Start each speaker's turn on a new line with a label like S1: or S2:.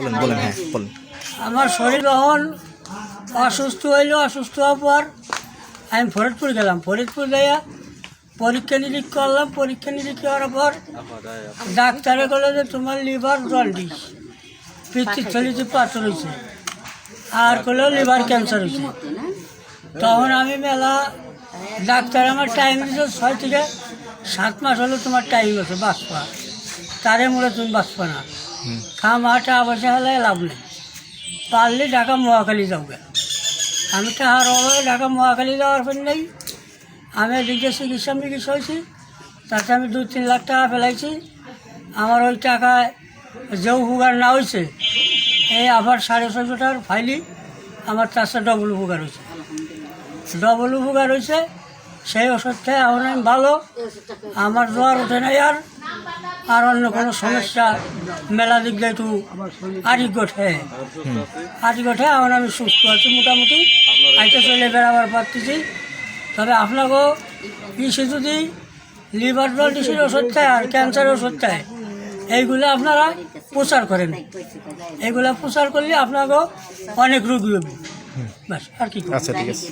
S1: বলেন বলেন হ্যাঁ বলেন।
S2: আমার শরীর যখন অসুস্থ হইল, অসুস্থ হওয়ার পর আমি ফরিদপুর গেলাম। ফরিদপুর যাইয়া পরীক্ষা নিরীক্ষা করলাম। পরীক্ষা নিরীক্ষা করার পর ডাক্তারে বলে যে তোমার লিভার জন্ডিস থলিতে পাথর হয়েছে, আর করলেও লিভার ক্যান্সার হয়েছে। তখন আমি মেলা ডাক্তার আমার টাইম দিয়েছে ছয় থেকে সাত মাস হলো তোমার টাইম আছে বাঁচবা। তারে মূলে তুমি বাঁচবা না। খামা টাকা পয়সা হলে লাভ নেই। পারলে ঢাকা মহাখালী যাবে আমি টাকার অভাবে ঢাকা মহাখালী যাওয়ার পর নেই। আমি এদিকে চিকিৎসা মিকিৎসা হয়েছি, তাতে আমি দু তিন লাখ টাকা ফেলাইছি। আমার ওই টাকায় যে উপকার না হয়েছে, এই আবার সাড়ে ছয়শো টাকার ফাইলি আমার সাথে ডবল উপকার হয়েছে। ডবল উপকার হয়েছে, সেই ওষুধ খেয়ে এখন আমি ভালো, আমার জ্বর ওঠে নাই আর। আর অন্য কোনো সমস্যা, মেলা দিক দিয়ে একটু আরিগ ওঠে আরিগ ওঠে এখন আমি সুস্থ আছি মোটামুটি। আইতে চলে বেড়াবার পারতেছি তবে আপনাকেও ইসে যদি লিভার জন্ডিসের ওষুধ খায় আর ক্যান্সারের ওষুধ খায়, এইগুলো আপনারা প্রচার করেন। এইগুলা প্রচার করলে আপনাকেও অনেক রোগী হবে। ব্যাস আর কি
S1: আচ্ছা ঠিক আছে।